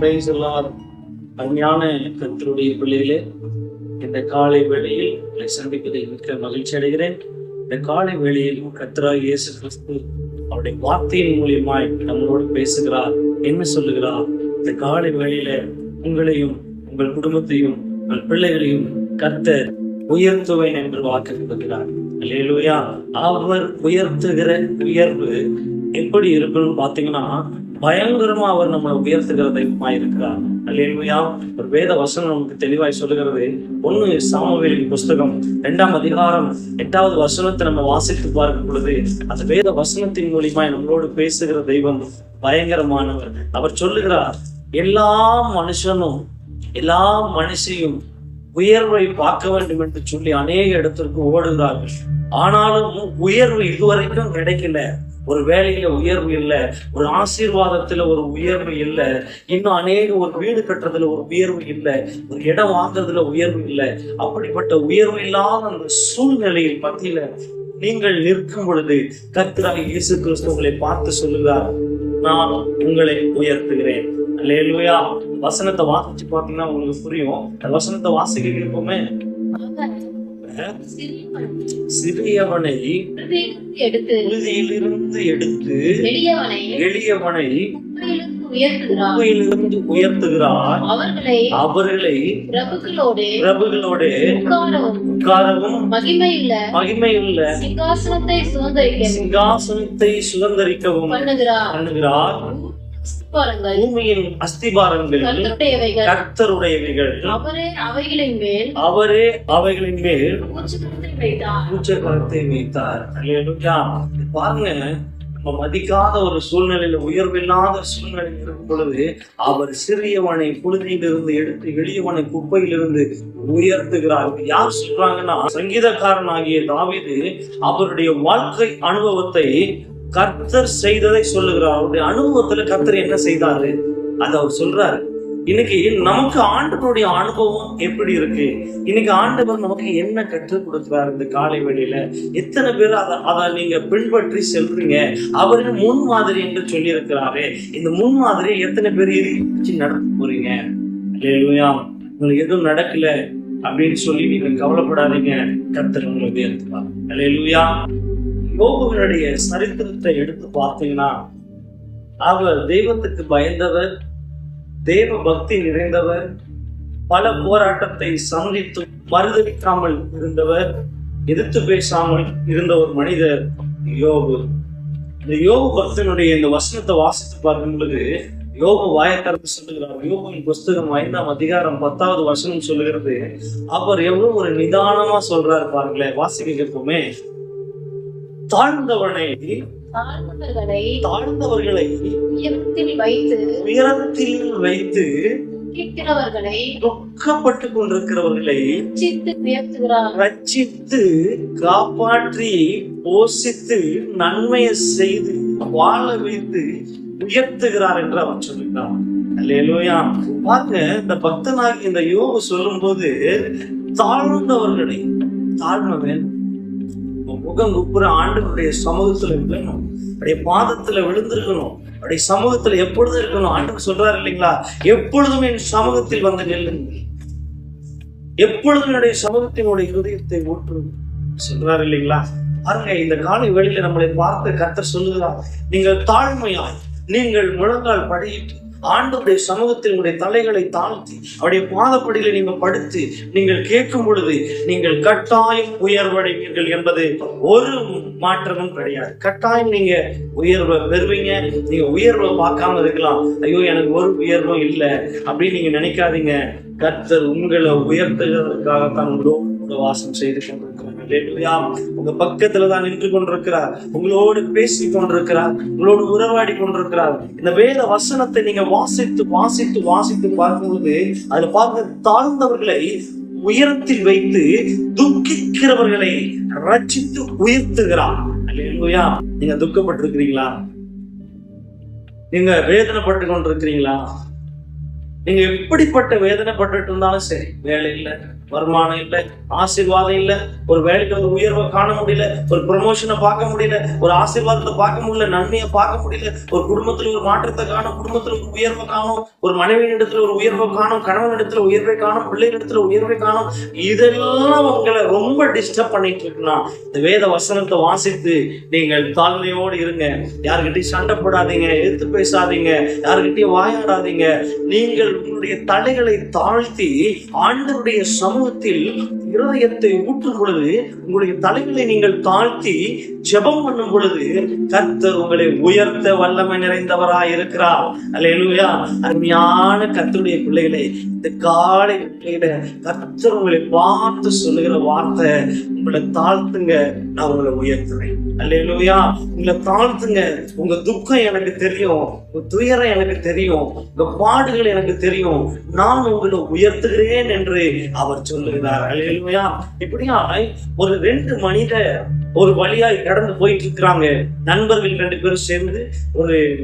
Price எல்லாம் அருமையான கர்த்தருடைய பிள்ளைகளே இந்த காலை வேளையில் உங்களை சந்திப்பதில் மிக்க மகிழ்ச்சி அடைகிறேன். இந்த காலை வேளையில் கத்ரா இயேசு கிறிஸ்து அவருடைய வார்த்தையின் மூலியமாய் நம்மளோடு பேசுகிறார் என்ன சொல்லுகிறார்? இந்த காலை வேளையில உங்களையும் உங்கள் குடும்பத்தையும் உங்கள் பிள்ளைகளையும் கத்தர் உயர்த்துவேன் என்று வாக்கு கொடுக்கிறார். அவர் உயர்த்துகிற உயர்வு எப்படி இருக்குன்னு பார்த்தீங்கன்னா பயங்கரமா அவர் நம்மளை உயர்த்துகிற தெய்வமா இருக்கிறார் அல்லா ஒரு வேத வசனம் நமக்கு தெளிவாய் சொல்லுகிறது. ஒண்ணு சாமுவேலின் புஸ்தகம் இரண்டாம் அதிகாரம் எட்டாவது வசனத்தை நம்ம வாசித்து பார்க்கும் பொழுது அந்த வேத வசனத்தின் மூலியமா நம்மளோடு பேசுகிற தெய்வம் பயங்கரமானவர். அவர் சொல்லுகிறார் எல்லா மனுஷனும் எல்லா மனுஷையும் உயர்வை பார்க்க வேண்டும் என்று சொல்லி அநேக இடத்திற்கு ஓடுகிறார்கள். ஆனாலும் உயர்வு இதுவரைக்கும் கிடைக்கல. ஒரு வேலையில உயர்வு இல்லை ஒரு ஆசீர்வாதத்துல ஒரு உயர்வு இல்லை இன்னும் அநேக ஒரு வீடு கட்டுறதுல ஒரு உயர்வு இல்லை ஒரு இடம் வாங்குறதுல உயர்வு இல்லை. அப்படிப்பட்ட உயர்வு இல்லாத அந்த சூழ்நிலையில் பத்தியில நீங்கள் நிற்கும் பொழுது கர்த்தராக இயேசு கிறிஸ்து உங்களை பார்த்து சொல்லுகிறார் நான் உங்களை உயர்த்துகிறேன். அல்லேலூயா. வசனத்தை வாசிச்சு பார்த்தீங்கன்னா உங்களுக்கு புரியும். வசனத்தை வாசிக்க இருப்போமே சிறியவன் உறுதியிலிருந்து எடுத்து எளியவனை குப்பையிலிருந்து உயர்த்துகிறார். அவர்களை அவர்களை பிரபுக்களோடு பிரபுகளோடு உட்காரவும் உட்காரவும் மகிமையுள்ள மகிமையுள்ள சிங்காசனத்தை சுதந்திரிக்கவும் சிங்காசனத்தை சுதந்திரிக்கவும் பண்ணுகிறார். பண்ணுகிறார். பூமியின் அஸ்திபாரங்கள் கர்த்தருடையவைகள் அவரே அவைகளின் மேல் அவரே அவைகளின் மேல் உச்சத்தை வைத்தார். பாருங்க. நம்ம மதிக்காத ஒரு சூழ்நிலையில உயர்வில்லாத சூழ்நிலையில் இருக்கும் பொழுது அவர் சிறியவனை புழுதியிலிருந்து எடுத்து எளியவனை குப்பையிலிருந்து உயர்த்துகிறார். யார் சொல்றாங்கன்னா சங்கீதக்காரன் ஆகிய தாவீது அவருடைய வாழ்க்கை அனுபவத்தை கர்த்தர் செய்ததை சொல்லுகிறார். அவருடைய அனுபவத்துல கர்த்தர் என்ன செய்தாரு? அதை அவர் சொல்றாரு. இன்னைக்கு நமக்கு ஆண்டவருடைய அனுபவம் எப்படி இருக்கு? இன்னைக்கு ஆண்டவர் நமக்கு என்ன கற்றுக் கொடுக்கிறார் இந்த காலை வேளையில? எத்தனை பேர் அதை அதை நீங்க பின்பற்றி செல்றீங்க? அவரின் முன் மாதிரி என்று சொல்லி இருக்கிறாரு இந்த முன் மாதிரியை எத்தனை பேர் வச்சு நடத்த போறீங்க? அல்லேலூயா உங்களுக்கு எதுவும் நடக்கல அப்படின்னு சொல்லி நீங்க கவலைப்படாதீங்க. கத்துறவங்களை உயர்த்துவாங்க யோகுவினுடைய சரித்திரத்தை எடுத்து பார்த்தீங்கன்னா அவர் தெய்வத்துக்கு பயந்தவர் தேவ பக்தி நிறைந்தவர் பல போராட்டத்தை சந்தித்து மறுதளிக்காமல் இருந்தவர் எதிர்த்து பேசாமல் இருந்த ஒரு மனிதர் யோகு. இந்த யோக பக்தனுடைய இந்த வசனத்தை வாசித்து பார்க்கும் பொழுது யோக வாயக்கரத்து சொல்லுகிறார். யோகின் புஸ்தகம் ஐந்தாம் அதிகாரம் பத்தாவது வசனம் சொல்லுகிறது. அவர் எவ்வளவு ஒரு நிதானமா சொல்றாரு பாருங்களேன். வாசிக்க கேட்போமே. தாழ்ந்தவனை தாழ்ந்தவர்களை தாழ்ந்தவர்களை உயரத்தில் வைத்து உயரத்தில் வைத்து துக்கப்பட்டு கொண்டிருக்கிறவர்களை உயர்த்துகிறார். ரட்சித்து காப்பாற்றி போஷித்து நன்மையை செய்து வாழ வைத்து உயர்த்துகிறார் என்று அவர் சொல்லுகிறார் அல்லேலூயா. பாருங்க இந்த பக்தனாகி இந்த யோகு சொல்லும்போது தாழ்ந்தவர்களை தாழ்மை வேணும் உன் முகம் குப்புற ஆண்டவருடைய சமூகத்துல விழணும். அப்படியே பாதத்துல விழுந்திருக்கணும். அப்படியே சமூகத்துல எப்பொழுதும் இருக்கணும். ஆண்டவர் சொல்றாரு இல்லைங்களா? எப்பொழுதும் என் சமூகத்தில் வந்து நெல்லுங்கள். எப்பொழுதும் என்னுடைய சமூகத்தினுடைய ஹிருதயத்தை ஊற்று சொல்றாரு இல்லைங்களா? பாருங்க இந்த காலை வெளியில நம்மளை பார்த்து கத்த சொல்லுகிறார். நீங்கள் தாழ்மையாய் நீங்கள் முழங்கால் படியிட்டு ஆண்டவருடைய சமூகத்தில் உங்களுடைய தலைகளை தாழ்த்தி அவருடைய பாதப்படிகளை நீங்கள் படுத்து நீங்கள் கேட்கும் பொழுது நீங்கள் கட்டாயம் உயர்வடைவீர்கள் என்பது ஒரு மாற்றமும் கிடையாது. கட்டாயம் நீங்க உயர்வை பெறுவீங்க நீங்க உயர்வை பார்க்காம இருக்கலாம். ஐயோ எனக்கு ஒரு உயர்வும் இல்லை அப்படின்னு நீங்க நினைக்காதீங்க. கர்த்தர் உங்களை உயர்த்துகிறதுக்காகத்தான் உங்களோட வாசம் செய்து கொண்டு உங்க பக்கத்துல தான் நின்று கொண்டிருக்கிறார். உங்களோடு பேசி கொண்டிருக்கிறார். உங்களோடு உறவாடி கொண்டிருக்கிறார். இந்த வேத வசனத்தை நீங்க வாசித்து வாசித்து வாசித்து பார்க்கும் பொழுது அதுல பார்க்க தாழ்ந்தவர்களை உயரத்தில் வைத்து துக்கிக்கிறவர்களை ரட்சித்து உயர்த்துகிறார். அல்லேலூயா நீங்க துக்கப்பட்டிருக்கிறீங்களா? நீங்க வேதனைப்பட்டு கொண்டிருக்கிறீங்களா? நீங்க எப்படிப்பட்ட வேதனைப்பட்டு இருந்தாலும் சரி வேலை இல்லை. வருமானம் இல்லை ஆசீர்வாதம் இல்லை ஒரு வேலைக்கு ஒரு உயர்வை காண முடியல ஒரு ப்ரொமோஷனை பார்க்க முடியல ஒரு ஆசீர்வாதத்தை பார்க்க முடியல நன்மையை பார்க்க முடியல ஒரு குடும்பத்துல ஒரு மாற்றத்தை காணும் குடும்பத்துல ஒரு உயர்வை காணும் ஒரு மனைவியிடத்துல ஒரு உயர்வை காணும் கணவனிடத்துல உயர்வை காணும் பிள்ளைகளிடத்துல உயர்வை காணும் இதெல்லாம் உங்களை ரொம்ப டிஸ்டர்ப் பண்ணிட்டு இருக்குன்னா இந்த வேத வசனத்தை வாசித்து நீங்கள் தாழ்மையோடு இருங்க. யாருக்கிட்டையும் சண்டை போடாதீங்க எடுத்து பேசாதீங்க யாருக்கிட்டையும் வாயாடாதீங்க. நீங்கள் உங்களுடைய தலைகளை தாழ்த்தி ஆண்டவருடைய சமூகத்தில் இருதயத்தை ஊற்றும் பொழுது உங்களுடைய தலைகளை நீங்கள் தாழ்த்தி ஜெபம் பண்ணும் பொழுது கர்த்தர் உங்களை உயர்த்த வல்லமை நிறைந்தவராய் இருக்கிறார். அல்லேலூயா. அருமையான கர்த்தருடைய பிள்ளைகளை இந்த காலை பிள்ளைகளை கர்த்தர் உங்களை பார்த்து சொல்லுகிற வார்த்தை உங்களை தாழ்த்துங்க நான் உங்களை உயர்த்துறேன் அல்லையா உங்களை தாழ்த்துங்க. உங்க துக்கம் எனக்கு தெரியும். உங்க துயரம் எனக்கு தெரியும். உங்க பாடுகள் எனக்கு தெரியும். நான் உங்களை உயர்த்துகிறேன் என்று அவர் சொல்லுகிறார். அல்லையா இப்படியா ஒரு ரெண்டு மனித ஒரு வழியாய் கடந்து போயிட்டு இருக்கிறாங்க நண்பர்கள் ரெண்டு பேரும் சேர்ந்து ஒரு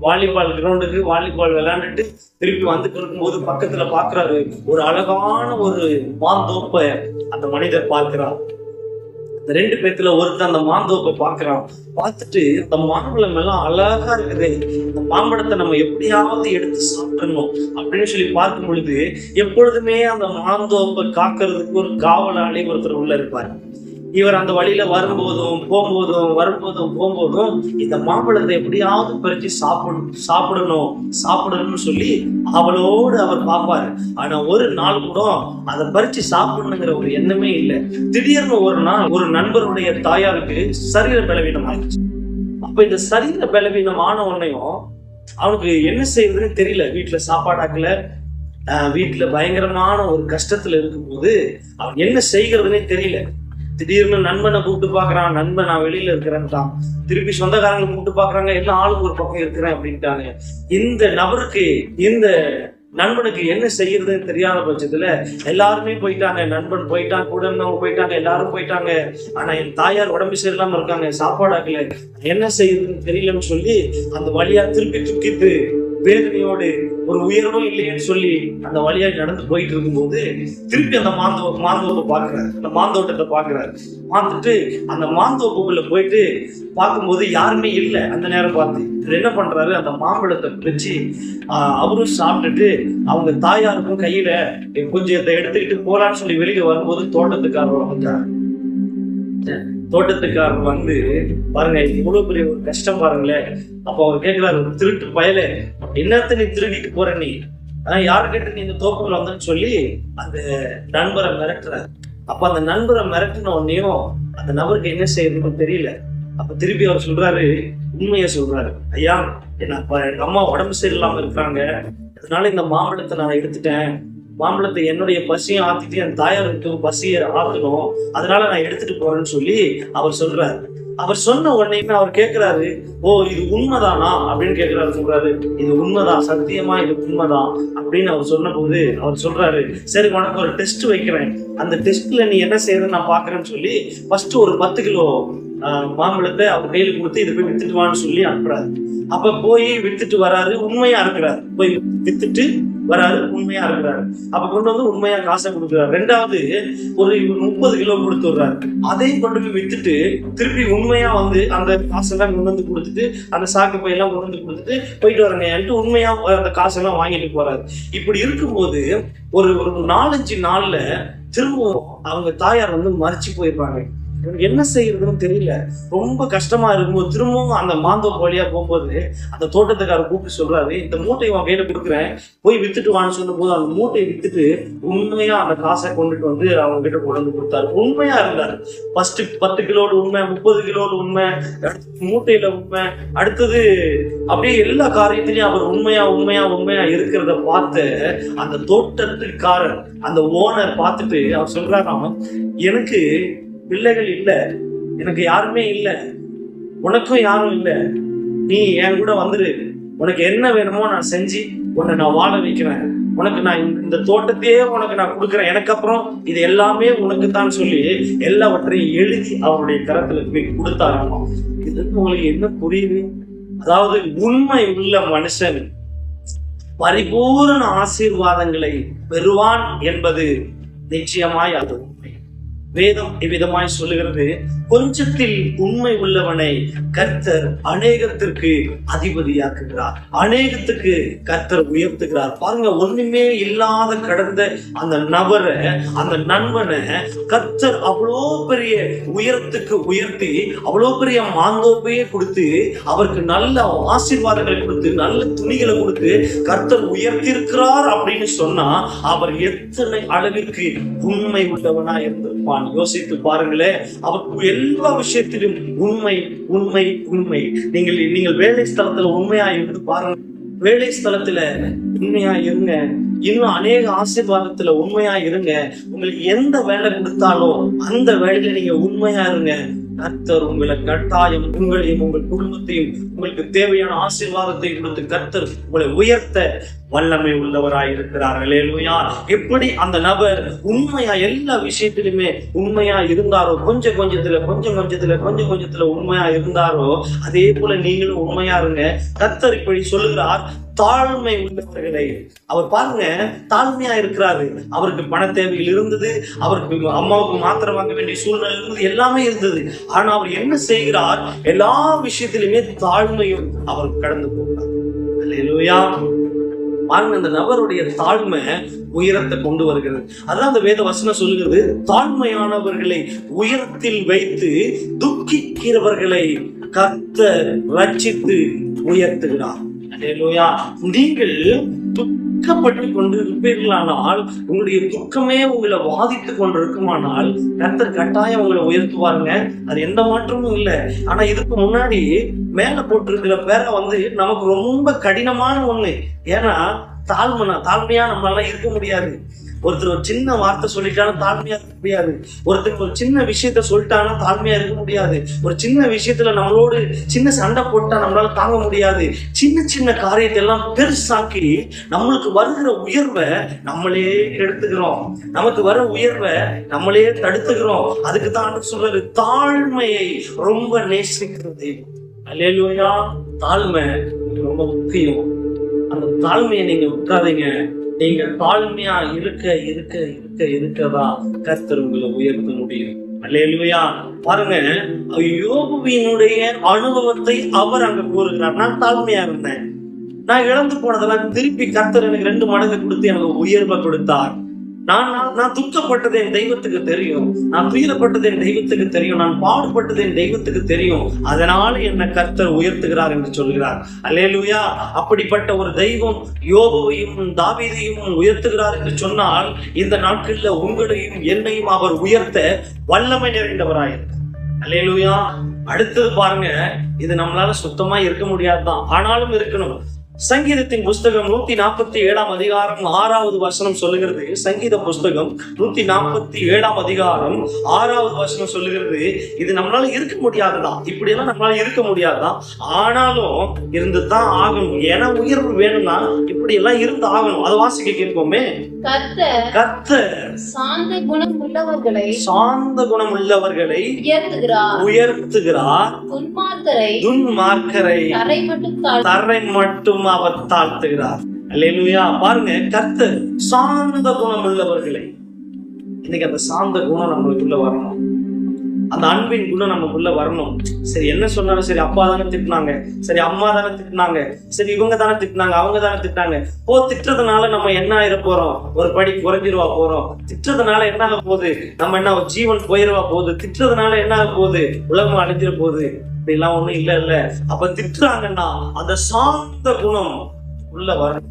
வாலிபால் கிரவுண்டுக்கு வாலிபால் விளையாண்டுட்டு திருப்பி வந்துட்டு இருக்கும்போது பக்கத்துல பாக்குறாரு. ஒரு அழகான ஒரு மாந்தோப்ப அந்த மனிதர் பார்க்கிறார். இந்த ரெண்டு பேத்துல ஒருத்தன் அந்த மாந்தோப்பை பார்க்கிறான். பார்த்துட்டு இந்த மாம்பழம் எல்லாம் அழகா இருக்குது. இந்த மாம்பழத்தை நம்ம எப்படியாவது எடுத்து சாப்பிடணும் அப்படின்னு சொல்லி பார்க்கும் பொழுது எப்பொழுதுமே அந்த மாந்தோப்பை காக்கிறதுக்கு ஒரு காவலாளி ஒருத்தர் உள்ள இருப்பாரு. இவர் அந்த வழியில வரும்போதும் போகும்போதும் வரும்போதும் போகும்போதும் இந்த மாம்பழத்தை எப்படியாவது பறிச்சு சாப்பிடணும் சாப்பிடணும் சாப்பிடணும்னு சொல்லி அவளோடு அவர் பார்ப்பாரு. ஆனா ஒரு நாள் கூட அதை பறிச்சு சாப்பிடணுங்கிற ஒரு எண்ணமே இல்லை. திடீர்னு ஒரு நாள் ஒரு நண்பருடைய தாயாருக்கு சரீர பலவீனம் ஆயிடுச்சு. அப்ப இந்த சரீர பலவீனம் ஆன உடனேயும் அவனுக்கு என்ன செய்யறதுன்னு தெரியல. வீட்டுல சாப்பாடாக்கல வீட்டுல பயங்கரமான ஒரு கஷ்டத்துல இருக்கும்போது அவன் என்ன செய்கிறதுனே தெரியல. திடீர்னு நண்பனை கூப்பிட்டு பாக்குறான் நண்பன் நான் வெளியில இருக்கிறேன்ட்டான். திருப்பி சொந்தக்காரங்களை கூப்பிட்டு பாக்குறாங்க எல்லாம் ஆளுக்கு ஒரு பக்கம் இருக்கிறேன் அப்படின்ட்டாங்க. இந்த நபருக்கு இந்த நண்பனுக்கு என்ன செய்யறதுன்னு தெரியாத பட்சத்துல எல்லாருமே போயிட்டாங்க. நண்பன் போயிட்டான் கூட இருந்தவங்க போயிட்டாங்க எல்லாரும் போயிட்டாங்க. ஆனா என் தாயார் உடம்பு சரியில்லாம இருக்காங்க சாப்பாடாக்கல என்ன செய்யறதுன்னு தெரியலன்னு சொல்லி அந்த வழியா திருப்பி துக்கிட்டு வேதனையோடு ஒரு உயர்வும் இல்லையேன்னு சொல்லி அந்த வழியா நடந்து போயிட்டு இருக்கும்போது திருப்பி அந்த மாந்தோ மாந்தோப்பை பாக்குறாரு அந்த மாந்தோட்டத்தை பாக்குறாரு பார்த்துட்டு அந்த மாந்தோப்புக்குள்ள போயிட்டு பார்க்கும்போது யாருமே இல்லை. அந்த நேரம் பார்த்து இவர் என்ன பண்றாரு? அந்த மாம்பழத்தை பிரிச்சு அவரும் சாப்பிட்டுட்டு அவங்க தாயாருக்கும் கையில கொஞ்சம் இதை எடுத்துக்கிட்டு போலான்னு சொல்லி வெளியே வரும்போது தோட்டத்துக்காரர் வந்தார் தோட்டத்துக்காரர் வந்து பாருங்க இவ்வளவு பெரிய ஒரு கஷ்டம் பாருங்களேன் அப்ப அவர் கேட்கிறாரு ஒரு திருட்டு பயலே. என்னத்த நீ திருடிட்டு போற நீ? ஆஹ் யாருக்கிட்ட நீ இந்த தோப்புல வந்தேன்னு சொல்லி அந்த நண்பரை மிரட்டுறாரு. அப்ப அந்த நண்பரை மிரட்டின உடனேயும் அந்த நபருக்கு என்ன செய்யறதுன்னு தெரியல. அப்ப திருப்பி அவர் சொல்றாரு உண்மையை சொல்றாரு. ஐயா என்ன அப்ப எங்க அம்மா உடம்பு சரியில்லாம இருக்காங்க அதனால இந்த மாம்பழத்தை நான் எடுத்துட்டேன். மாம்பழத்தை என்னுடைய பசியும் ஆத்திட்டு என் தாயாருக்கு பசியை ஆத்தணும் அதனால நான் எடுத்துட்டு போறேன்னு சொல்லி அவர் சொல்றாரு. அவர் சொன்ன உடனேயுமே அவர் கேட்கிறாரு ஓ இது உண்மைதானா? அப்படின்னு கேட்கிறாரு சொல்றாரு இது உண்மைதான் சத்தியமா இது உண்மைதான் அப்படின்னு அவர் சொன்ன போது அவர் சொல்றாரு சரி உனக்கு ஒரு டெஸ்ட் வைக்கிறேன். அந்த டெஸ்ட்ல நீ என்ன செய்யறன்னு நான் பாக்குறேன்னு சொல்லி ஃபர்ஸ்ட் ஒரு பத்து கிலோ மாம்பழத்தை அவர் கையில கொடுத்து இது போய் வித்துட்டு வான்னு சொல்லி அனுப்புறாரு. அப்ப போய் வித்துட்டு வராரு உண்மையா இருக்கிறாரு. போய் வித்துட்டு வராரு உண்மையா இருக்கிறாரு. அப்ப கொண்டு வந்து உண்மையா காசை கொடுக்குறாரு. ரெண்டாவது ஒரு முப்பது கிலோ கொடுத்து விடுறாரு. அதையும் கொண்டு போய் வித்துட்டு திருப்பி உண்மையா வந்து அந்த காசெல்லாம் கொண்டு வந்து கொடுத்துட்டு அந்த சாக்கு பையெல்லாம் கொண்டு வந்து கொடுத்துட்டு போயிட்டு வரேன்ட்டு உண்மையா அந்த காசெல்லாம் வாங்கிட்டு போறாரு. இப்படி இருக்கும்போது ஒரு ஒரு நாலஞ்சு நாள்ல திரும்பவும் அவங்க தாயார் வந்து மறைச்சு போயிருப்பாங்க. இவனுக்கு என்ன செய்யறதுன்னு தெரியல. ரொம்ப கஷ்டமா இருக்கும்போது திரும்பவும் அந்த மாந்தோப்பு வழியா போகும்போது அந்த தோட்டத்துக்காரர் கூப்பிட்டு சொல்றாரு இந்த மூட்டையை உன் கையில கொடுக்குறேன். போய் வித்துட்டு வான்னு சொன்னபோது அந்த மூட்டையை வித்துட்டு உண்மையா அந்த காசை கொண்டுட்டு வந்து அவங்க கிட்ட கொண்டு வந்து கொடுத்தாரு. உண்மையா இருந்தாரு. ஃபர்ஸ்ட் பத்து கிலோடு உண்மை முப்பது கிலோடு உண்மை அடுத்து மூட்டையில உண்மை அடுத்தது அப்படியே எல்லா காரியத்திலையும் அவர் உண்மையா உண்மையா உண்மையா இருக்கிறத பார்த்து அந்த தோட்டத்துக்காரர் அந்த ஓனர் பார்த்துட்டு அவர் சொல்றாராம் எனக்கு பிள்ளைகள் இல்லை. எனக்கு யாருமே இல்லை. உனக்கும் யாரும் இல்லை. நீ என் கூட வந்துரு. உனக்கு என்ன வேணுமோ நான் செஞ்சு உன்னை நான் வாழ வைக்கிறேன். உனக்கு நான் இந்த- இந்த தோட்டத்தையே உனக்கு நான் கொடுக்குறேன். எனக்கு அப்புறம் இது எல்லாமே உனக்கு தான் சொல்லி எல்லாவற்றையும் எழுதி அவருடைய கரத்துல போய் கொடுத்தாராம்? இது உங்களுக்கு என்ன புரியுது? அதாவது உண்மை உள்ள மனுஷன் பரிபூரண ஆசீர்வாதங்களை பெறுவான் என்பது நிச்சயமாய் அது வேதம் இவ்விதமாய் சொல்லுகிறது கொஞ்சத்தில் உண்மை உள்ளவனை கர்த்தர் அநேகத்திற்கு அதிபதியாக்குகிறார். அநேகத்துக்கு கர்த்தர் உயர்த்துகிறார். பாருங்க ஒண்ணுமே இல்லாத கடந்த அந்த நபரை அந்த நண்பனை கர்த்தர் அவ்வளோ பெரிய உயரத்துக்கு உயர்த்தி அவ்வளோ பெரிய மாந்தோப்பையே கொடுத்து அவருக்கு நல்ல ஆசீர்வாதங்களை கொடுத்து நல்ல துணிகளை கொடுத்து கர்த்தர் உயர்த்தியிருக்கிறார் அப்படின்னு சொன்னா அவர் எத்தனை அளவிற்கு உண்மை உள்ளவனா இருந்திருப்பான் யோசித்து பாருங்களேன் அவர் எல்லா விஷயத்திலும் உண்மை உண்மை உண்மை. நீங்கள் நீங்கள் வேலை ஸ்தலத்துல உண்மையா இருந்து பாருங்க. வேலை ஸ்தலத்துல உண்மையா இருங்க. இன்னும் அநேக ஆசீர்வாதத்துல உண்மையா இருங்க. உங்களுக்கு எந்த வேலை கொடுத்தாலும் அந்த வேலையில நீங்க உண்மையா இருங்க. கர்த்தர் உங்களை கட்டாயம் உங்களையும் உங்கள் குடும்பத்தையும் உங்களுக்கு தேவையான ஆசீர்வாதத்தை கொடுத்து கர்த்தர் உங்களை உயர்த்த வல்லமை உள்ளவராய் இருக்கிறார் அல்லேலூயா எப்படி அந்த நபர் உண்மையா எல்லா விஷயத்திலுமே உண்மையா இருந்தாரோ கொஞ்சம் கொஞ்சத்துல கொஞ்சம் கொஞ்சத்துல கொஞ்சம் கொஞ்சத்துல உண்மையா இருந்தாரோ அதே போல நீங்களும் உண்மையா இருங்க. கர்த்தர் இப்படி சொல்லுகிறார் தாழ்மை உள்ளவர்களை. அவர் பாருங்க தாழ்மையா இருக்கிறாரு. அவருக்கு பண தேவைகள் இருந்தது அவருக்கு அம்மாவுக்கு மாத்திரை வாங்க வேண்டிய சூழ்நிலை இருந்தது எல்லாமே இருந்தது. ஆனா அவர் என்ன செய்கிறார்? எல்லா விஷயத்திலுமே தாழ்மையும் அவர் கடந்து போகிறார். இல்லையா பாருங்க அந்த நபருடைய தாழ்மை உயரத்தை கொண்டு வருகிறது. அதான் அந்த வேத வசனம் சொல்லுகிறது தாழ்மையானவர்களை உயரத்தில் வைத்து துக்கிக்கிறவர்களை கர்த்தர் ரட்சித்து உயர்த்துகிறார். நீங்கள் துக்கப்பட்டு கொண்டு இருப்பீர்களானால் உங்களுடைய துக்கமே உங்களை பாதித்து கொண்டு இருக்குமானால் கர்த்தர் கட்டாயம் உங்களை உயர்த்துவாருங்க. அது எந்த மாற்றமும் இல்லை. ஆனா இதுக்கு முன்னாடி மேல போட்டிருக்கிற பேரை வந்து நமக்கு ரொம்ப கடினமான ஒண்ணு. ஏன்னா தாழ்மைனா தாழ்மையா நம்மளால இருக்க முடியாது. ஒருத்தர் ஒரு சின்ன வார்த்தை சொல்லிட்டாலும் தாழ்மையா இருக்க முடியாது. ஒருத்தர் ஒரு சின்ன விஷயத்த சொல்லிட்டாலும் தாழ்மையா இருக்க முடியாது. ஒரு சின்ன விஷயத்துல நம்மளோடு சின்ன சண்டை போட்டா நம்மளால தாங்க முடியாது. சின்ன சின்ன காரியத்தை எல்லாம் பெருசாக்கி நம்மளுக்கு வருகிற உயர்வை நம்மளே எடுத்துக்கிறோம். நமக்கு வர உயர்வை நம்மளே தடுத்துக்கிறோம். அதுக்கு தான் சொல்றது தாழ்மையை ரொம்ப நேசிக்கிறது அல்லேலூயா. தாழ்மை ரொம்ப முக்கியம். அந்த தாழ்மையை நீங்க விட்டாதீங்க நீங்கள் தாழ்மையா இருக்க இருக்க இருக்க இருக்கதான் கர்த்தர் உங்களை உயர்த்த முடியும். அல்லையா பாருங்க யோபுவினுடைய அனுபவத்தை அவர் அங்க கூறுகிறார். நான் தாழ்மையா இருந்தேன். நான் இழந்து போனதெல்லாம் திருப்பி கர்த்தர் எனக்கு ரெண்டு மடங்கு கொடுத்து எனக்கு உயர்வை கொடுத்தார். நான் நான் துக்கப்பட்டது என் தெய்வத்துக்கு தெரியும். நான் துயரப்பட்டது என் தெய்வத்துக்கு தெரியும். நான் பாடுபட்டது என் தெய்வத்துக்கு தெரியும். அதனால என்ன கர்த்தர் உயர்த்துகிறார் என்று சொல்கிறார். அல்லேலுயா. அப்படிப்பட்ட ஒரு தெய்வம் யோபுவையும் தாவீதையும் உயர்த்துகிறார் என்று சொன்னால் இந்த நாட்களில் உங்களையும் என்னையும் அவர் உயர்த்த வல்லமை நிறைந்தவராயிருக்கிறார் அல்லேலுயா. அடுத்தது பாருங்க இது நம்மளால சுத்தமா இருக்க முடியாதுதான். ஆனாலும் இருக்கணும். சங்கீதத்தின் புஸ்தகம் நூத்தி நாற்பத்தி ஏழாம் அதிகாரம் ஆறாவது வசனம் சொல்லுகிறது. சங்கீத புஸ்தகம் நூத்தி நாற்பத்தி ஏழாம் அதிகாரம் ஆறாவது வசனம் சொல்லுகிறது. இது நம்மளால இருக்க முடியாதுதான் இப்படி எல்லாம் நம்மளால இருக்க முடியாதுதான் ஆனாலும் இருந்து தான் ஆகணும். ஏன்னா உயர்வு வேணும்னா இப்படி எல்லாம் இருந்து ஆகணும். அதை வாசிக்க கேட்போமே. கர்த்தர் கர்த்தர். சாந்த குணம் உள்ளவர்களை சாந்த குணம் உள்ளவர்களை உயர்த்துகிறார். உயர்த்துகிறார். துன்மார்க்கரை துன்மார்க்கரை தரை மட்டும் தரை மட்டும் அவர் தாழ்த்துகிறார். அல்லேலூயா. பாருங்க கர்த்தர் சாந்த குணம் உள்ளவர்களை இன்னைக்கு அந்த சாந்த குணம் நம்மளுக்குள்ள வரணும். அந்த அன்பின் குணம் நமக்குள்ள வரணும். சரி என்ன சொன்னாலும் சரி அப்பா தானே திட்டினாங்க. சரி அம்மா தானே திட்டினாங்க. சரி இவங்க தானே திட்டினாங்க அவங்க தானே திட்டினாங்க. ஓ திட்டுறதுனால நம்ம என்ன ஆயிட போறோம்? ஒரு படி குறைஞ்சிருவா போறோம். திட்டுறதுனால என்ன ஆக போகுது? நம்ம என்ன ஜீவன் போயிருவா போகுது? திட்டுறதுனால என்ன ஆக போகுது? உலகம் அழிஞ்சிட போகுது. இப்படிலாம் ஒண்ணும் இல்ல இல்ல. அப்ப திட்டுறாங்கன்னா அந்த சாந்த குணம் உள்ள வரணும்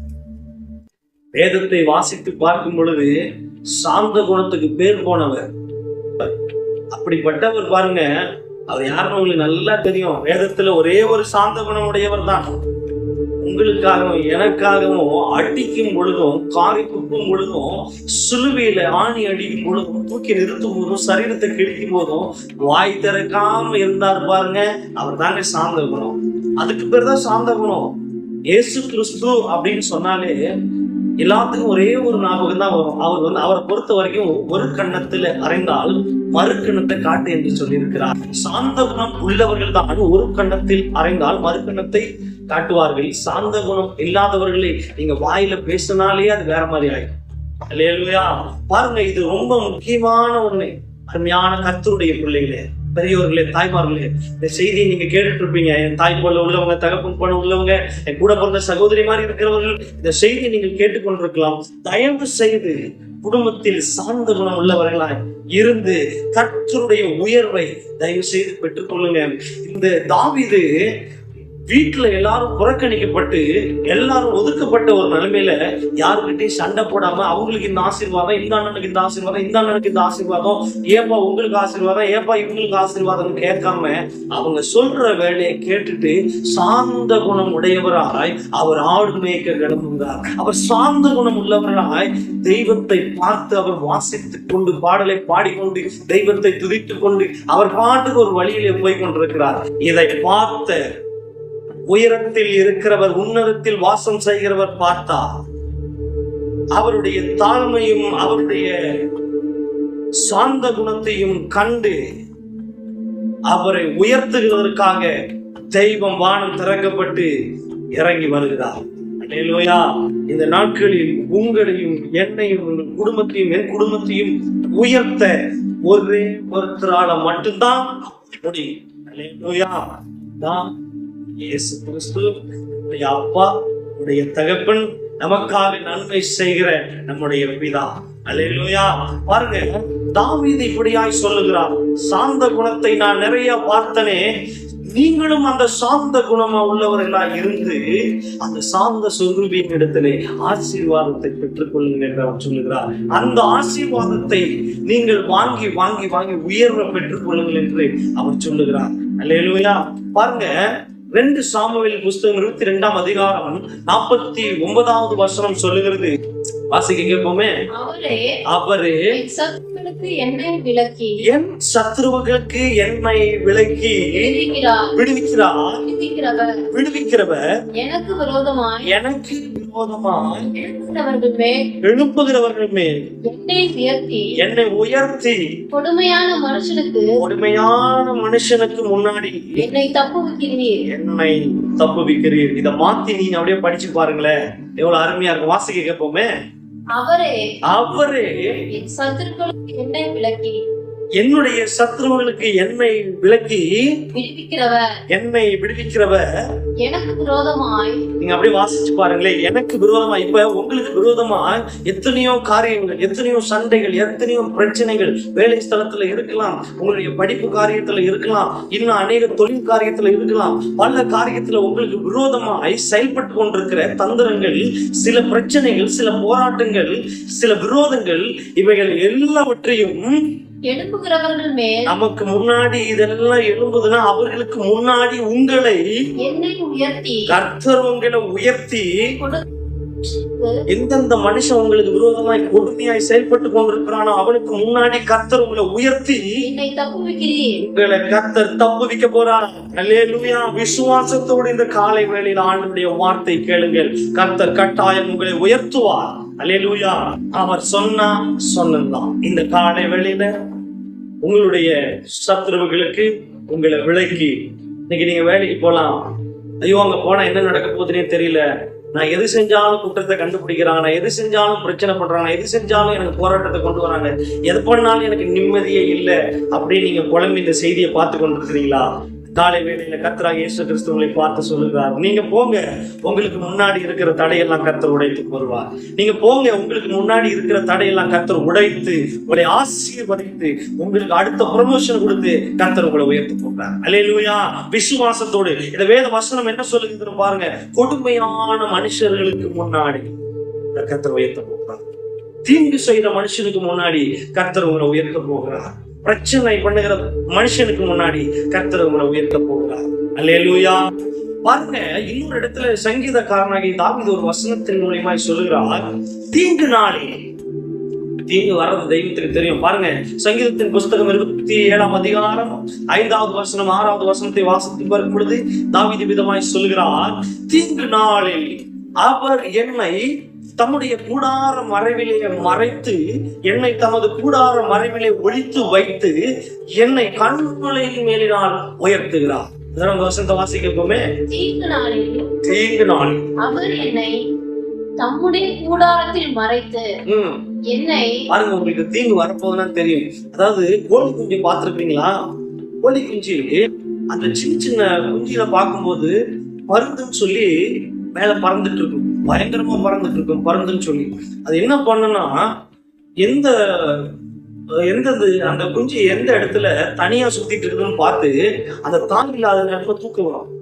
வேதத்தை வாசித்து பார்க்கும் பொழுது சாந்த குணத்துக்கு பேர் போனவர். அப்படிப்பட்டவர் பாருங்க. அவர் யாருன்னு உங்களுக்கு நல்லா தெரியும். வேதத்துல ஒரே ஒரு சாந்த குணம் உடையவர் தான் உங்களுக்காகவும் எனக்காகவும் அடிக்கும் பொழுதும் காரி குப்பும் பொழுதும் சுலுவையில ஆணி அடிக்கும் பொழுதும் தூக்கி நிறுத்தும் போதும் சரீரத்தை கிழிக்கும் போதும் வாய் திறக்காம இருந்தார் பாருங்க. அவர் தாங்க சாந்த குணம் அதுக்கு பேர் தான் சாந்த குணம் ஏசு கிறிஸ்து அப்படின்னு சொன்னாலே எல்லாத்துக்கும் ஒரே ஒரு ஞாபகம் தான் வரும். அவர் வந்து அவரை பொறுத்த வரைக்கும் ஒரு கண்ணத்துல அறைந்தால் மறுக்கணத்தை காட்டு என்று சொல்லியிருக்கிறார். சாந்த குணம் உள்ளவர்கள் தான் ஒரு கண்ணத்தில் அறைந்தால் மறுக்கணத்தை காட்டுவார்கள். சாந்த குணம் இல்லாதவர்களை நீங்க வாயில பேசினாலே அது வேற மாதிரி ஆயிடும். அல்லேலூயா. பாருங்க இது ரொம்ப முக்கியமான ஒண்ணு. அருமையான கத்தருடைய பிள்ளைகளே பெரியவர்களே தாய்மார்களே இந்த செய்தியை நீங்க கேட்டுட்டு இருப்பீங்க. என் தாய் போல உள்ளவங்க தகப்பன் போல உள்ளவங்க என் கூட பிறந்த சகோதரி மாதிரி இருக்கிறவர்கள் இந்த செய்தியை நீங்கள் கேட்டுக்கொண்டிருக்கலாம். தயவு செய்து குடும்பத்தில் சார்ந்த குணம் உள்ளவர்களாய் இருந்து கர்த்தருடைய உயர்வை தயவு செய்து பெற்றுக்கொள்ளுங்க. இந்த தாவிது வீட்டுல எல்லாரும் புறக்கணிக்கப்பட்டு எல்லாரும் ஒதுக்கப்பட்ட ஒரு நிலைமையில யாருக்கிட்டையும் சண்டை போடாம அவங்களுக்கு இந்த ஆசீர்வாதம் இந்த அண்ணனுக்கு இந்த ஆசீர்வாதம் இந்த அண்ணனுக்கு இந்த ஆசீர்வாதம் ஏப்பா உங்களுக்கு ஆசீர்வாதம் ஏப்பா இவங்களுக்கு ஆசீர்வாதம் கேட்காம அவங்க சொல்ற வேலையை கேட்டுட்டு சாந்த குணம் உடையவராய் அவர் ஆடு மேய்க்க கிளம்புகிறார். அவர் சாந்த குணம் உள்ளவராய் தெய்வத்தை பார்த்து அவர் வாசித்துக் கொண்டு பாடலை பாடிக்கொண்டு தெய்வத்தை துதித்துக் கொண்டு அவர் பாட்டுக்கு ஒரு வழியிலே போய் கொண்டிருக்கிறார். இதை பார்த்த உயரத்தில் இருக்கிறவர் உன்னதத்தில் வாசம் செய்கிறவர் பார்த்தா அவருடைய தாழ்மையும் அவருடைய சாந்த குணத்தையும் கண்டு அவரை உயர்த்துகிறதற்காக தெய்வம் வானம் திறக்கப்பட்டு இறங்கி வருகிறார். இந்த நாட்களில் உங்களையும் என்னையும் உங்கள் குடும்பத்தையும் என் குடும்பத்தையும் உயர்த்த ஒரே ஒருத்தரால மட்டும்தான் முடியும். தான் இயேசு கிறிஸ்து உடைய அப்பா உடைய தகப்பன் நமக்காக நன்மை செய்கிற நம்முடைய பிதா. அல்லேலூயா. பாருங்க தாவீது இப்படியாய் சொல்லுகிறார். சாந்த குணத்தை நான் நிறைய பார்த்தனே நீங்களும் அந்த சாந்த குணமா உள்ளவர்களா இருந்து அந்த சாந்த சொருபியின் இடத்திலே ஆசீர்வாதத்தை பெற்றுக்கொள்ளுங்கள் என்று அவர் சொல்லுகிறார். அந்த ஆசீர்வாதத்தை நீங்கள் வாங்கி வாங்கி வாங்கி உயர்வை பெற்றுக்கொள்ளுங்கள் என்று அவர் சொல்லுகிறார். அல்லேலூயா. பாருங்க ரெண்டு சாமுவேல் புஸ்தகம் இருபத்தி ரெண்டாம் அதிகாரம் நாற்பத்தி ஒன்பதாவது வசனம் சொல்லுகிறது. வாசிக்க கேட்போமே? அவரே சத்துக்களுக்கு என்னை விலக்கி என் சத்ருவுகளுக்கு என்னை விலக்கி விடுவிக்கிறார். விடுவிக்கிறவர். எனக்கு விரோதமாய். எனக்கு விரோதமாய். மேல். எழுப்புகிறவர்கள் மேல். என்னை உயர்த்தி. என்னை உயர்த்தி. கொடுமையான மனுஷனுக்கு. கொடுமையான மனுஷனுக்கு முன்னாடி. என்னை தப்புவிக்கிறீர். என்னை தப்புவிக்கிறீர். இத மாத்தி நீங்க அப்படியே படிச்சு பாருங்களேன். எவ்வளவு அருமையா இருக்கும். வாசிக்க கேட்போமே. அவரே அவரே என் சத்துருக்களுக்கு என்னை விலக்கி என்னுடைய சத்ருவங்களுக்கு என்னை விலக்கி விடுவிக்கிறவர். என்னை விடுவிக்கிறவர். எனக்கு விரோதமாய். நீங்க அப்படியே வாசிச்சு பாருங்களேன். எனக்கு விரோதமா இப்ப உங்களுக்கு விரோதமா எத்தனையோ காரியங்கள் எத்தனையோ சண்டைகள் எத்தனையோ பிரச்சனைகள் வேலை ஸ்தலத்துல இருக்கலாம் உங்களுடைய படிப்பு காரியத்துல இருக்கலாம் இன்னும் அநேக தொழில் காரியத்துல இருக்கலாம் பல காரியத்துல உங்களுக்கு விரோதமாய் செயல்பட்டு கொண்டிருக்கிற தந்திரங்கள் சில பிரச்சனைகள் சில போராட்டங்கள் சில விரோதங்கள் இவைகள் எல்லாவற்றையும் எழுப்புகிறவர்கள் மேல் நமக்கு முன்னாடி இதெல்லாம் எழும்புதுன்னா அவர்களுக்கு முன்னாடி உங்களை என்னை உயர்த்தி கர்த்தர் உங்களை உயர்த்தி எந்தெந்த மனுஷன் உங்களுக்கு விரோதமாய் கொடுமையாய் செயல்பட்டு கொண்டிருக்கிறானோ அவனுக்கு முன்னாடி கர்த்தர் உங்களை உயர்த்தி உங்களை கர்த்தர் தப்புவிக்க போறார். அல்லேலூயா விசுவாசத்தோடு இந்த காலை வேளையில் ஆண்டுடைய வார்த்தை கேளுங்கள். கர்த்தர் கட்டாயம் உங்களை உயர்த்துவார். அலையலூயா அவர் சொன்னா சொன்னதுதான். இந்த காலை வேளையில உங்களுடைய சத்துருவுகளுக்கு உங்களை விளக்கி இன்னைக்கு நீங்க வேலைக்கு போலாம். ஐயோ அங்க போனா என்ன நடக்க போகுதுன்னே தெரியல. நான் எது செஞ்சாலும் குற்றத்தை கண்டுபிடிக்கிறாங்க நான் எது செஞ்சாலும் பிரச்சனை பண்றாங்க எது செஞ்சாலும் எனக்கு போராட்டத்தை கொண்டு வராங்க. எது பண்ணாலும் எனக்கு நிம்மதியே இல்லை அப்படின்னு நீங்க குழம்பு இந்த செய்தியை பார்த்து கொண்டிருக்கிறீங்களா? காலை வேளையில கர்த்தராக இயேசு கிறிஸ்துவங்களை பார்த்து சொல்லுகிறார். நீங்க போங்க உங்களுக்கு முன்னாடி இருக்கிற தடையெல்லாம் கத்தர் உடைத்து வருவார் நீங்க போங்க உங்களுக்கு முன்னாடி இருக்கிற தடையெல்லாம் கத்தர் உடைத்து உங்களை ஆசீர்வதித்து உங்களுக்கு அடுத்த ப்ரொமோஷன் கொடுத்து கத்தர் உங்களை உயர்த்து போகிறார் அல்லேலூயா விசுவாசத்தோடு. இந்த வேத வசனம் என்ன சொல்லுகிறது பாருங்க. கொடுமையான மனுஷர்களுக்கு முன்னாடி கத்தர் உயர்த்த போகிறார் தீங்கு செய்யற மனுஷனுக்கு முன்னாடி கத்தர் உங்களை உயர்த்த போகிறார். பிரச்சனை பண்ணுகிற மனுஷனுக்கு முன்னாடி கர்த்தர் உங்களை உயர்த்த போகிறார். அல்லேலூயா. பாருங்க இன்னொரு இடத்துல சங்கீதக்காரனாகி தாவீது ஒரு வசனத்தின் மூலியமாய் சொல்லுகிறார். தீங்கு நாளே. தீங்கு வர்றது தெய்வத்துக்கு தெரியும். பாருங்க சங்கீதத்தின் புஸ்தகம் இருபத்தி ஏழாம் அதிகாரம் ஐந்தாவது வசனம் ஆறாவது வசனத்தை வாசித்து வரும் பொழுது விதமாய் சொல்லுகிறார் தீங்கு நாளில் அவர் என்னை தம்முடைய கூடார மறைவிலே மறைத்து என்னை தமது கூடார மறைவிலே ஒழித்து வைத்து என்னை கண்களின் மேலினால் உயர்த்துகிறார். வசந்த வாசிக்கப்போமே தீர்க்க நாளில் தீங்கு நாள் அவர் என்னை தம்முடைய கூடாரத்தில் மறைத்து என்னை பாருங்க உங்களுக்கு தீங்கு வரப்போகுதுன்னு தெரியும். அதாவது கோழி குஞ்சு பார்த்திருப்பீங்களா? கோழி குஞ்சு அந்த சின்ன சின்ன குஞ்சுகளை பார்க்கும்போது பருந்துன்னு சொல்லி மேல பறந்துட்டு இருக்கும். பயங்கரமா பறந்துட்டு இருக்கும். பறந்துன்னு சொல்லி. அது என்ன பண்ணுனா எந்த எந்தது அந்த குஞ்சு எந்த இடத்துல தனியா சுத்திட்டு இருக்குதுன்னு பார்த்து அந்த தாய் இல்லாத நேரத்துல தூக்கம் வரும்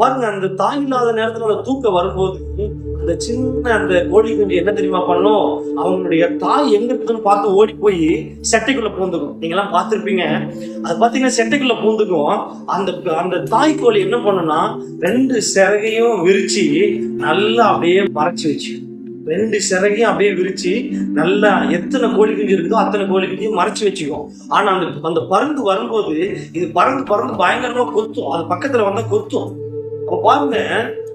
பாருங்க அந்த தாய் இல்லாத நேரத்துல அந்த தூக்கம் வரும்போது அந்த சின்ன அந்த கோழி குஞ்சு என்ன தெரியுமா பண்ணும்? அவங்களுடைய தாய் எங்க இருக்குதுன்னு பார்த்து ஓடி போய் செட்டைக்குள்ள பூந்துக்கும். நீங்க எல்லாம் பார்த்திருப்பீங்க. அது பாத்தீங்கன்னா செட்டைக்குள்ள பூந்துக்கும். அந்த அந்த தாய் கோழி என்ன பண்ணும்னா ரெண்டு சிறகையும் விரிச்சு நல்லா அப்படியே மறைச்சு வச்சு ரெண்டு சிறகையும் அப்படியே விரிச்சு நல்லா எத்தனை கோழி குஞ்சு இருக்குதோ அத்தனை கோழி குஞ்சையும் மறைச்சு வச்சுக்கும். ஆனா அந்த அந்த பருந்து வரும்போது இது பறந்து பறந்து பயங்கரமா கொத்தும். அது பக்கத்துல வந்தா கொத்தும். பாருங்க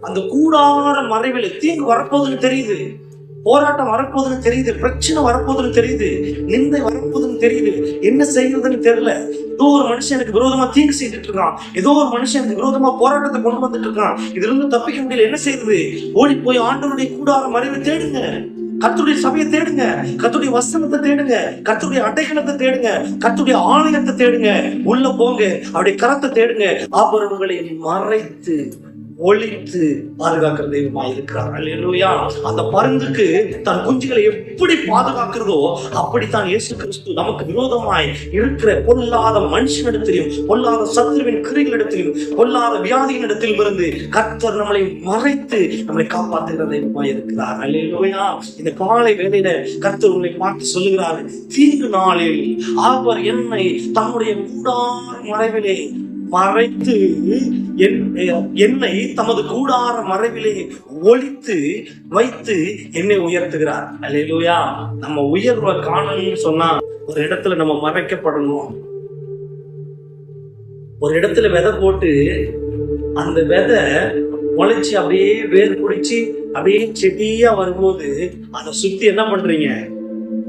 அந்த கூடார மறைவில் தீங்கு வரப்போகுதுன்னு தெரியுது. போராட்டம் வரப்போகுதுன்னு தெரியுது. பிரச்சனை வரப்போகுதுன்னு தெரியுது. நிந்தை வரப்போகுதுன்னு தெரியுது. என்ன செய்யறதுன்னு தெரியல. ஏதோ ஒரு மனுஷன் எனக்கு விரோதமா தீங்கு செய்துட்டு இருக்கான். ஏதோ ஒரு மனுஷன் எனக்கு விரோதமா போராட்டத்தை கொண்டு வந்துட்டு இருக்கான். இதுல இருந்து தப்பிக்க முடியல. என்ன செய்யுது ஓடி போய் ஆண்டவருடைய கூடார மறைவை தேடுங்க. கத்துடைய சபையை தேடுங்க. கத்துடைய வசனத்தை தேடுங்க. கத்துடைய அடைக்கலத்தை தேடுங்க. கத்துடைய ஆலயத்தை தேடுங்க. உள்ள போங்க. அவருடைய கரத்தை தேடுங்க. ஆபரணங்களை உங்களை மறைத்து ஒழித்து பாதுகாக்கிற தெய்வமா இருக்கிறார் அல்லேலூயா. அந்த பருந்துக்கு தன் குஞ்சுகளை எப்படி பாதுகாக்கிறதோ அப்படித்தான் இயேசு கிறிஸ்து நமக்கு விரோதமாய் இருக்கிற பொல்லாத மனுஷனிடத்திலும் பொல்லாத சத்ருவின் கிரிகளிடத்திலும் பொல்லாத வியாதியினிடத்திலும் இருந்து கர்த்தர் நம்மளை மறைத்து நம்மளை காப்பாற்றுகிற தெய்வமா இருக்கிறார் அல்லேலூயா. இந்த காலை வேலையில கர்த்தர் உங்களை பார்த்து சொல்லுகிறார் தீங்கு நாளில் அவர் என்னை தம்முடைய கூடார் மறைவிலே மறைத்து என்- என்னை தமது கூடார மறைவிலே ஒழித்து வைத்து என்னை உயர்த்துகிறார். அல்லையா நம்ம உயர்வை காணணும்னு சொன்னா ஒரு இடத்துல நம்ம மறைக்கப்படணும். ஒரு இடத்துல விதை போட்டு அந்த விதை முளைச்சு அப்படியே வேர் குடிச்சு அப்படியே செடியா வரும்போது அதை சுத்தி என்ன பண்றீங்க?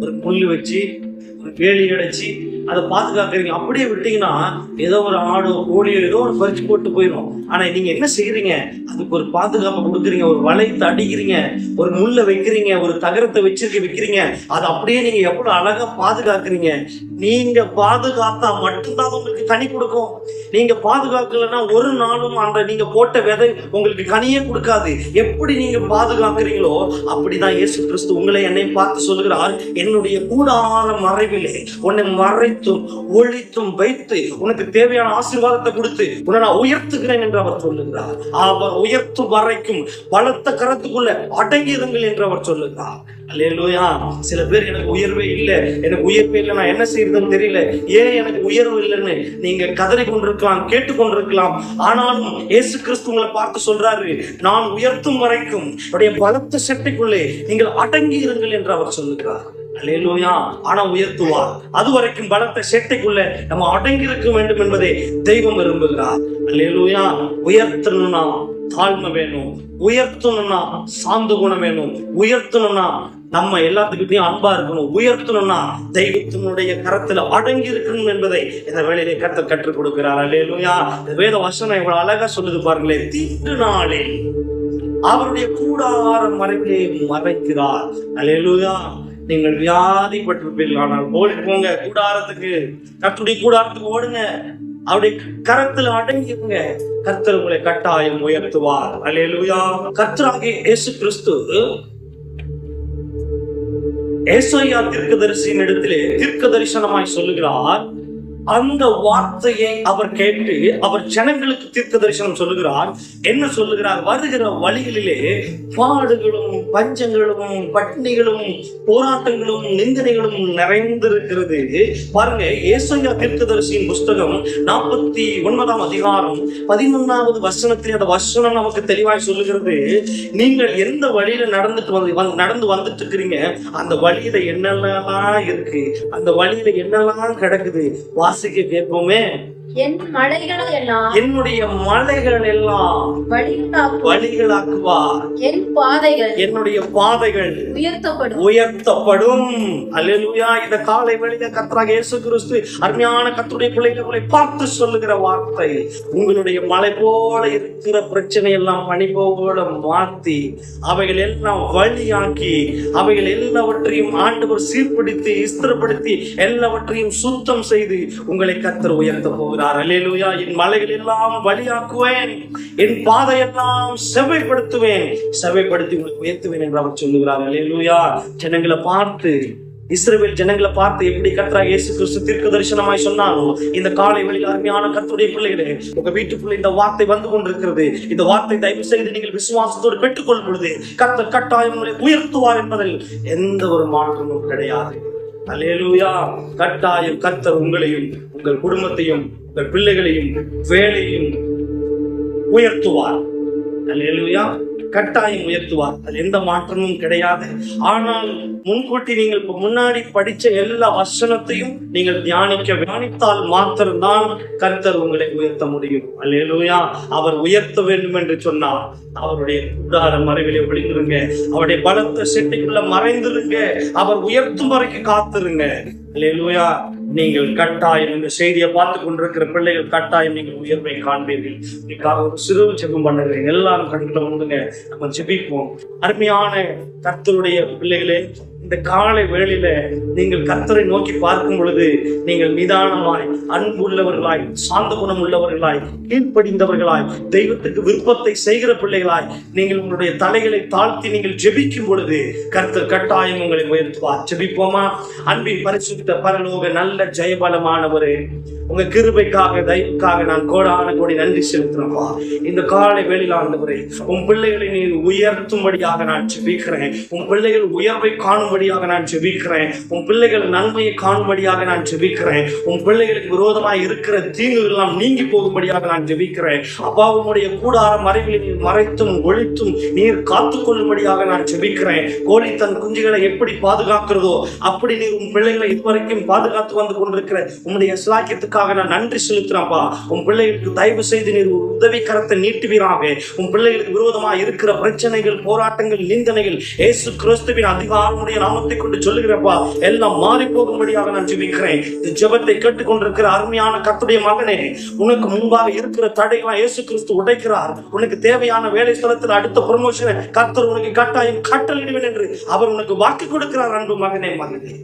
ஒரு புல்லு வச்சு ஒரு வேலி அடைச்சு அதை பாதுகாக்கிறீங்க அப்படியே விட்டீங்கன்னா ஏதோ ஒரு ஆடோ கோழியோ ஏதோ ஒரு பறிச்சு போட்டு போயிடும் ஆனா நீங்க என்ன செய்யறீங்க அதுக்கு ஒரு பாதுகாப்பு கொடுக்குறீங்க ஒரு வளையத்தை அடிக்கிறீங்க ஒரு முல்லை வைக்கிறீங்க ஒரு தகரத்தை வச்சிருக்க வைக்கிறீங்க. அதை அப்படியே நீங்க எவ்வளவு அழகா பாதுகாக்கிறீங்க? நீங்க பாதுகாத்தா மட்டும்தான் உங்களுக்கு கனி கொடுக்கும். நீங்க பாதுகாக்கலைன்னா ஒரு நாளும் அந்த நீங்க போட்ட விதை உங்களுக்கு கனியே கொடுக்காது. எப்படி நீங்க பாதுகாக்கிறீங்களோ அப்படிதான் இயேசு கிறிஸ்து உங்களை என்னை பார்த்து சொல்லுகிறார். என்னுடைய கூடான மறைவிலே உன்னை மறை மறைத்தும் ஒழித்தும் வைத்து உனக்கு தேவையான ஆசீர்வாதத்தை கொடுத்து உன்னை நான் உயர்த்துகிறேன் என்று அவர் சொல்லுகிறார். அவர் உயர்த்தும் வரைக்கும் பலத்த கரத்துக்குள்ள அடங்கியிருங்கள் என்று அவர் சொல்லுகிறார். அல்லேலூயா சில பேர் எனக்கு உயர்வே இல்லை. எனக்கு உயர்வே இல்லை நான் என்ன செய்யறதுன்னு தெரியல. ஏன் எனக்கு உயர்வு இல்லைன்னு நீங்க கதறி கொண்டிருக்கலாம் கேட்டு கொண்டிருக்கலாம் ஆனாலும் இயேசு கிறிஸ்து உங்களை பார்த்து சொல்றாரு நான் உயர்த்தும் வரைக்கும் உடைய பலத்த சட்டைக்குள்ளே நீங்கள் அடங்கி இருங்கள் என்று அவர் சொல்லுகிறார். அலையிலோயா ஆனா உயர்த்துவார். அது வரைக்கும் பலத்த சேட்டைக்குள்ள நம்ம அடங்கி இருக்க வேண்டும் என்பதை தெய்வம் விரும்புகிறார். அலையிலோயா உயர்த்தணும்னா தாழ்மை வேணும். உயர்த்தணும்னா சாந்து குணம் வேணும். உயர்த்தணும்னா நம்ம எல்லாத்துக்கிட்டையும் அன்பா இருக்கணும். உயர்த்தணும்னா தெய்வத்தினுடைய கரத்துல அடங்கி இருக்கணும் என்பதை இந்த வேலையிலே கருத்தை கற்றுக் கொடுக்கிறார். அல்லேலுயா இந்த வேத வசனம் இவ்வளவு அழகா சொல்லுது பாருங்களேன் தீட்டு நாளில் அவருடைய கூடாரம் மறைவிலே மறைக்கிறார். அல்லேலுயா நீங்கள் வியாதிப்பட்டிருப்பீர்கள். ஆனால் ஓடி போங்க கூடாரத்துக்கு. கத்துடைய கூடாரத்துக்கு ஓடுங்க. அவருடைய கரத்துல அடங்கிருங்க கர்த்தர் உங்களை கட்டாயம் உயர்த்துவார். அலையலுயா கர்த்தராகிய இயேசு கிறிஸ்து ஏசாயா தீர்க்கதரிசியின் இடத்திலே தீர்க்க தரிசனமாய் சொல்லுகிறார். அந்த வார்த்தையை அவர் கேட்டு அவர் ஜனங்களுக்கு தீர்க்க தரிசனம் சொல்லுகிறார். என்ன சொல்லுகிறார்? வருகிற வழிகளிலே பாடுகளும் பஞ்சங்களும் பட்டினிகளும் போராட்டங்களும் நிந்தனைகளும் நிறைந்திருக்கிறது. பாருங்க ஏசாயா தீர்க்கதரிசியின் புஸ்தகம் நாற்பத்தி ஒன்பதாம் அதிகாரம் பதினொன்னாவது வசனத்தில் அந்த வசனம் நமக்கு தெளிவாய் சொல்லுகிறது. நீங்கள் எந்த வழியில நடந்துட்டு வந்து- நடந்து வந்துட்டு இருக்கிறீங்க அந்த வழியில என்னெல்லாம் இருக்கு? அந்த வழியில என்னெல்லாம் கிடக்குது? வாசிக்க கேட்போமே என் மலைகளை எல்லாம் என்னுடைய மலைகள் எல்லாம் வழிகளாக்குவார். என் பாதைகள் என்னுடைய பாதைகள் உயர்த்தப்படும். உயர்த்தப்படும். அல்லேலூயா. இந்த காலை வேளையில கர்த்தராக இயேசு கிறிஸ்து அருமையான கர்த்தருடைய பிள்ளைகளை பார்த்து சொல்லுகிற வார்த்தை உங்களுடைய மலை போல இருக்கிற பிரச்சனை எல்லாம் பனி போல மாத்தி அவைகள் எல்லாம் வழியாக்கி அவைகள் எல்லாவற்றையும் ஆண்டவர் சீர்பிடித்து இஸ்திரப்படுத்தி எல்லாவற்றையும் சுத்தம் செய்து உங்களை கர்த்தர் உயர்த்த போகிறார் அல்லேலூயா. என் மலைகள் எல்லாம் வழியாக்குவேன். என் பாதையெல்லாம் செவ்வைப்படுத்துவேன். செவ்வைப்படுத்தி உங்களுக்கு உயர்த்துவேன் என்று அவர் சொல்லுகிறார். அல்லேலூயா. ஜனங்களை பார்த்து இஸ்ரேல் ஜனங்களை பார்த்து எப்படி கத்ரா இயேசு கிறிஸ்து தீர்க்க தரிசனமாய் சொன்னாலும் இந்த காலை வழியில் அருமையான கத்துடைய பிள்ளைகளே உங்க வீட்டுக்குள்ள இந்த வார்த்தை வந்து கொண்டிருக்கிறது. இந்த வார்த்தை தயவு செய்து நீங்கள் விசுவாசத்தோடு பெற்றுக்கொள்ளும் பொழுது கத்த கட்டாயம் உயர்த்துவார் என்பதில் எந்த ஒரு மாற்றமும் கிடையாது. அலேலூயா கட்டாயம் கத்த உங்களையும் உங்கள் குடும்பத்தையும் உங்கள் பிள்ளைகளையும் வேலையும் உயர்த்துவார். அலேலூயா கட்டாயம் உயர்த்துவார். அது எந்த மாற்றமும் கிடையாது. ஆனால் முன்கூட்டி நீங்கள் இப்ப முன்னாடி படிச்ச எல்லா வசனத்தையும் நீங்கள் தியானிக்க தியானித்தால் மாத்திரம்தான் கர்த்தர் உங்களை உயர்த்த முடியும். அல்லேலூயா. அவர் உயர்த்த வேண்டும் என்று சொன்னார். அவருடைய கூடார மறைவிலே ஒழிந்துருங்க அவருடைய பலத்த செட்டிக்குள்ள மறைந்திருங்க. அவர் உயர்த்தும் வரைக்கும் காத்துருங்க. அல்லேலூயா. நீங்கள் கட்டாயம் இந்த செய்தியை பார்த்து கொண்டிருக்கிற பிள்ளைகள் கட்டாயம் நீங்கள் உயர்வை காண்பீர்கள். இதுக்காக ஒரு சிறு ஜெபம் பண்ணுகிறேன். எல்லாரும் கண்களை முந்துங்க நம்ம ஜெபிப்போம். அருமையான கர்த்தருடைய பிள்ளைகளே இந்த காலை வேளையில நீங்கள் கர்த்தரை நோக்கி பார்க்கும் பொழுது நீங்கள் நிதானமாய் அன்புள்ளவர்களாய் சாந்த குணம் உள்ளவர்களாய் கீழ்ப்படிந்தவர்களாய் தெய்வத்துக்கு விருப்பத்தை செய்கிற பிள்ளைகளாய் நீங்கள் உங்களுடைய தலைகளை தாழ்த்தி நீங்கள் ஜெபிக்கும் பொழுது கர்த்தர் கட்டாயம் உங்களை உயர்த்துவார். ஜெபிப்போமா? அன்பின் பரிசுத்த பரலோக நல்ல ஜெயபலமானவரே உங்க கிருபைக்காக தயவுக்காக நான் கோடான கோடி நன்றி செலுத்துறேன்ப்பா இந்த காலை வேளையில் ஆண்டவரே உன் பிள்ளைகளை நீ உயர்த்தும்படியாக நான் ஜெபிக்கிறேன். உன் பிள்ளைகள் உயர்வை காணும் காணும்படியாக நான் ஜெபிக்கிறேன். உன் பிள்ளைகள் நன்மையை காணும்படியாக நான் ஜெபிக்கிறேன். உன் பிள்ளைகளுக்கு விரோதமாக இருக்கிற தீங்குகள் எல்லாம் நீங்கி போகும்படியாக நான் ஜெபிக்கிறேன். அப்பா உன்னுடைய கூடார மறைவில் நீர் மறைத்தும் ஒழித்தும் நீர் காத்துக்கொள்ளும்படியாக நான் ஜெபிக்கிறேன். கோழி தன் குஞ்சுகளை எப்படி பாதுகாக்கிறதோ அப்படி நீர் உன் பிள்ளைகளை இதுவரைக்கும் பாதுகாத்து வந்து கொண்டிருக்கிற உன்னுடைய சிலாக்கியத்துக்காக நான் நன்றி செலுத்துறேன்ப்பா. உன் பிள்ளைகளுக்கு தயவு செய்து நீர் ஒரு உதவி கரத்தை நீட்டுவீராக. உன் பிள்ளைகளுக்கு விரோதமாக இருக்கிற பிரச்சனைகள் போராட்டங்கள் நிந்தனைகள் இயேசு கிறிஸ்துவின் அதிகாரமுடைய நாமத்தை கொண்டு சொல்லுகிறப்பா எல்லாம் மாறி போகும்படியாக நான் ஜெபிக்கிறேன். இந்த ஜெபத்தை கேட்டுக்கொண்டிருக்கிற அருமையான கத்துடைய மகனே உனக்கு முன்பாக இருக்கிற தடைகளை இயேசு கிறிஸ்து உடைக்கிறார். உனக்கு தேவையான வேலை ஸ்தலத்தில் அடுத்த ப்ரொமோஷனை கர்த்தர் உனக்கு கட்டாயம் கட்டளிடுவேன் என்று அவர் உனக்கு வாக்கு கொடுக்கிறார் அன்பு மகனே மகனே.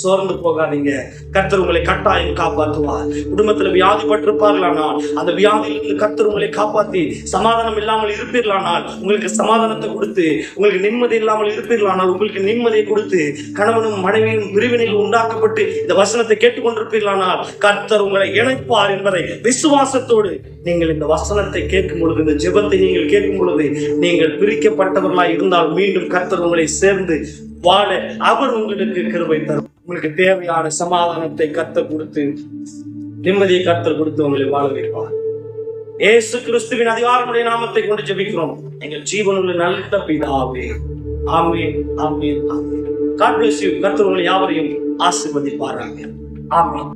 சோர்ந்து போகாதீங்க. கர்த்தர் உங்களை கட்டாயம் காப்பாற்றுவார். குடும்பத்துல வியாதிப்பட்டிருப்பார்களானால் அந்த வியாதியிலிருந்து கர்த்தர் உங்களை காப்பாற்றி சமாதானம் இல்லாமல் இருப்பீர்களானால் உங்களுக்கு சமாதானத்தை கொடுத்து உங்களுக்கு நிம்மதி இல்லாமல் இருப்பீர்களானால் உங்களுக்கு நிம்மதியை கொடுத்து கணவனும் மனைவியும் பிரிவினையில் உண்டாக்கப்பட்டு இந்த வசனத்தை கேட்டுக்கொண்டிருப்பீர்களானால் கர்த்தர் உங்களை இணைப்பார் என்பதை விசுவாசத்தோடு நீங்கள் இந்த வசனத்தை கேட்கும் பொழுது இந்த ஜெபத்தை நீங்கள் கேட்கும் பொழுது நீங்கள் பிரிக்கப்பட்டவர்களாய் இருந்தால் மீண்டும் கர்த்தர் உங்களை சேர்ந்து வாழ அவர் உங்களுக்கு கிருபை தரும். உங்களுக்கு தேவையான சமாதானத்தை கத்த கொடுத்து நிம்மதியை கத்த கொடுத்து உங்களை வாழ வைப்பார். ஏசு கிறிஸ்துவின் அதிகாரமுடைய நாமத்தை கொண்டு ஜெபிக்கிறோம். எங்கள் ஜீவனுள்ள நல்ல பிதாவே. ஆமென் ஆமீன் ஆமென். காட் பிளஸ் யூ கர்த்தர் உங்களை யாவரையும் ஆசீர்வதிப்பாராங்க ஆமென்.